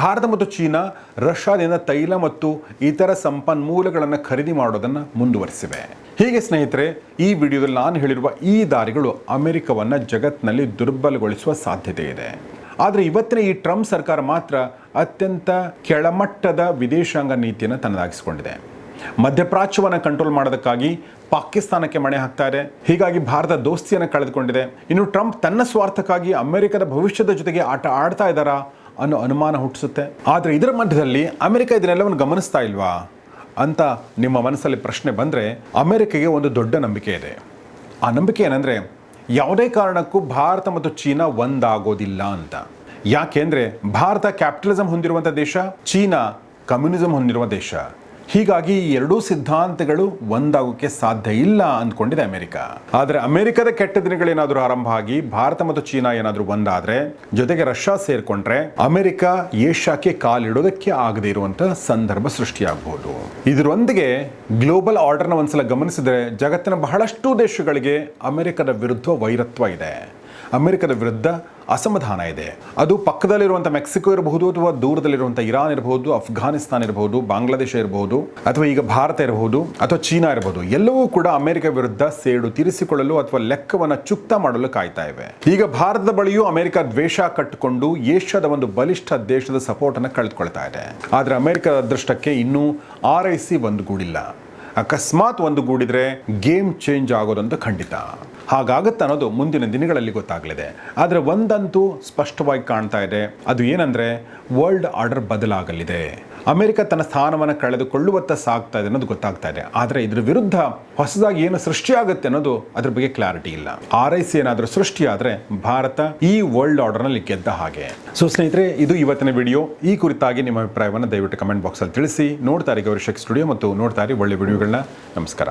ಭಾರತ ಮತ್ತು ಚೀನಾ ರಷ್ಯಾದಿಂದ ತೈಲ ಮತ್ತು ಇತರ ಸಂಪನ್ಮೂಲಗಳನ್ನು ಖರೀದಿ ಮಾಡೋದನ್ನು ಮುಂದುವರಿಸಿವೆ. ಹೀಗೆ ಸ್ನೇಹಿತರೆ, ಈ ವಿಡಿಯೋದಲ್ಲಿ ನಾನು ಹೇಳಿರುವ ಈ ದಾರಿಗಳು ಅಮೆರಿಕವನ್ನು ಜಗತ್ತಿನಲ್ಲಿ ದುರ್ಬಲಗೊಳಿಸುವ ಸಾಧ್ಯತೆ ಇದೆ. ಆದರೆ ಇವತ್ತಿನ ಈ ಟ್ರಂಪ್ ಸರ್ಕಾರ ಮಾತ್ರ ಅತ್ಯಂತ ಕೆಳಮಟ್ಟದ ವಿದೇಶಾಂಗ ನೀತಿಯನ್ನು ತನ್ನದಾಗಿಸಿಕೊಂಡಿದೆ. ಮಧ್ಯಪ್ರಾಚ್ಯವನ್ನು ಕಂಟ್ರೋಲ್ ಮಾಡೋದಕ್ಕಾಗಿ ಪಾಕಿಸ್ತಾನಕ್ಕೆ ಮಣೆ ಹಾಕ್ತಾ ಇದೆ. ಹೀಗಾಗಿ ಭಾರತ ದೋಸ್ತಿಯನ್ನು ಕಳೆದುಕೊಂಡಿದೆ. ಇನ್ನು ಟ್ರಂಪ್ ತನ್ನ ಸ್ವಾರ್ಥಕ್ಕಾಗಿ ಅಮೆರಿಕದ ಭವಿಷ್ಯದ ಜೊತೆಗೆ ಆಟ ಆಡ್ತಾ ಇದ್ದಾರಾ ಅನ್ನೋ ಅನುಮಾನ ಹುಟ್ಟಿಸುತ್ತೆ. ಆದರೆ ಇದರ ಮಧ್ಯದಲ್ಲಿ ಅಮೆರಿಕ ಇದನ್ನೆಲ್ಲವನ್ನು ಗಮನಿಸ್ತಾ ಇಲ್ವಾ? ಅಂತ ನಿಮ್ಮ ಮನಸ್ಸಲ್ಲಿ ಪ್ರಶ್ನೆ ಬಂದರೆ ಅಮೆರಿಕೆಗೆ ಒಂದು ದೊಡ್ಡ ನಂಬಿಕೆ ಇದೆ. ಆ ನಂಬಿಕೆ ಏನಂದರೆ ಯಾವುದೇ ಕಾರಣಕ್ಕೂ ಭಾರತ ಮತ್ತು ಚೀನಾ ಒಂದಾಗೋದಿಲ್ಲ ಅಂತ. ಯಾಕೆಂದ್ರೆ ಭಾರತ ಕ್ಯಾಪಿಟಲಿಸಂ ಹೊಂದಿರುವಂಥ ದೇಶ, ಚೀನಾ ಕಮ್ಯುನಿಸಂ ಹೊಂದಿರುವ ದೇಶ. ಹೀಗಾಗಿ ಈ ಎರಡೂ ಸಿದ್ಧಾಂತಗಳು ಒಂದಾಗೋಕ್ಕೆ ಸಾಧ್ಯ ಇಲ್ಲ ಅಂದ್ಕೊಂಡಿದೆ ಅಮೆರಿಕ. ಆದರೆ ಅಮೆರಿಕದ ಕೆಟ್ಟ ದಿನಗಳೇನಾದರೂ ಆರಂಭ ಆಗಿ ಭಾರತ ಮತ್ತು ಚೀನಾ ಏನಾದರೂ ಒಂದಾದರೆ, ಜೊತೆಗೆ ರಷ್ಯಾ ಸೇರ್ಕೊಂಡ್ರೆ ಅಮೆರಿಕ ಏಷ್ಯಾಕ್ಕೆ ಕಾಲಿಡೋದಕ್ಕೆ ಆಗದೇ ಇರುವಂತಹ ಸಂದರ್ಭ ಸೃಷ್ಟಿಯಾಗಬಹುದು ಇದರೊಂದಿಗೆ ಗ್ಲೋಬಲ್ ಆರ್ಡರ್ನ ಒಂದ್ಸಲ ಗಮನಿಸಿದರೆ ಜಗತ್ತಿನ ಬಹಳಷ್ಟು ದೇಶಗಳಿಗೆ ಅಮೆರಿಕದ ವಿರುದ್ಧ ವೈರತ್ವ ಇದೆ. ಅಮೆರಿಕದ ವಿರುದ್ಧ ಅಸಮಾಧಾನ ಇದೆ. ಅದು ಪಕ್ಕದಲ್ಲಿರುವಂಥ ಮೆಕ್ಸಿಕೋ ಇರಬಹುದು ಅಥವಾ ದೂರದಲ್ಲಿರುವಂಥ ಇರಾನ್ ಇರಬಹುದು, ಅಫ್ಘಾನಿಸ್ತಾನ ಇರಬಹುದು, ಬಾಂಗ್ಲಾದೇಶ ಇರಬಹುದು, ಅಥವಾ ಈಗ ಭಾರತ ಇರಬಹುದು, ಅಥವಾ ಚೀನಾ ಇರಬಹುದು. ಎಲ್ಲವೂ ಕೂಡ ಅಮೆರಿಕ ವಿರುದ್ಧ ಸೇಡು ತೀರಿಸಿಕೊಳ್ಳಲು ಅಥವಾ ಲೆಕ್ಕವನ್ನು ಚುಕ್ತ ಮಾಡಲು ಕಾಯ್ತಾ ಇವೆ. ಈಗ ಭಾರತದ ಬಳಿಯೂ ಅಮೆರಿಕ ದ್ವೇಷ ಕಟ್ಟಿಕೊಂಡು ಏಷ್ಯಾದ ಒಂದು ಬಲಿಷ್ಠ ದೇಶದ ಸಪೋರ್ಟ್ ಅನ್ನು ಕಳೆದುಕೊಳ್ತಾ ಇದೆ. ಆದರೆ ಅಮೆರಿಕದ ಅದೃಷ್ಟಕ್ಕೆ ಇನ್ನೂ ಐ ಸಿ ಒಂದುಗೂಡಿಲ್ಲ. ಅಕಸ್ಮಾತ್ ಒಂದು ಗೂಡಿದ್ರೆ ಗೇಮ್ ಚೇಂಜ್ ಆಗೋದಂತ ಖಂಡಿತ. ಹಾಗಾಗತ್ತೆ ಅನ್ನೋದು ಮುಂದಿನ ದಿನಗಳಲ್ಲಿ ಗೊತ್ತಾಗಲಿದೆ. ಆದರೆ ಒಂದಂತೂ ಸ್ಪಷ್ಟವಾಗಿ ಕಾಣ್ತಾ ಇದೆ. ಅದು ಏನಂದರೆ ವರ್ಲ್ಡ್ ಆರ್ಡರ್ ಬದಲಾಗಲಿದೆ. ಅಮೆರಿಕ ತನ್ನ ಸ್ಥಾನವನ್ನು ಕಳೆದುಕೊಳ್ಳುವತ್ತ ಸಾಗ್ತಾ ಇದೆ ಅನ್ನೋದು ಗೊತ್ತಾಗ್ತಾ ಇದೆ. ಆದರೆ ಇದರ ವಿರುದ್ಧ ಹೊಸದಾಗಿ ಏನು ಸೃಷ್ಟಿಯಾಗುತ್ತೆ ಅನ್ನೋದು ಅದ್ರ ಬಗ್ಗೆ ಕ್ಲಾರಿಟಿ ಇಲ್ಲ. ಆರ್ ಐ ಸಿ ಏನಾದರೂ ಸೃಷ್ಟಿಯಾದರೆ ಭಾರತ ಈ ವರ್ಲ್ಡ್ ಆರ್ಡರ್ನಲ್ಲಿ ಗೆದ್ದ ಹಾಗೆ. ಸೊ ಸ್ನೇಹಿತರೆ, ಇದು ಇವತ್ತಿನ ವಿಡಿಯೋ. ಈ ಕುರಿತಾಗಿ ನಿಮ್ಮ ಅಭಿಪ್ರಾಯವನ್ನು ದಯವಿಟ್ಟು ಕಮೆಂಟ್ ಬಾಕ್ಸಲ್ಲಿ ತಿಳಿಸಿ. ನೋಡ್ತಾರೆ ಗೌರಿಶಕ್ ಸ್ಟುಡಿಯೋ ಮತ್ತು ನೋಡ್ತಾರೆ ಒಳ್ಳೆ ವಿಡಿಯೋಗಳನ್ನ. ನಮಸ್ಕಾರ.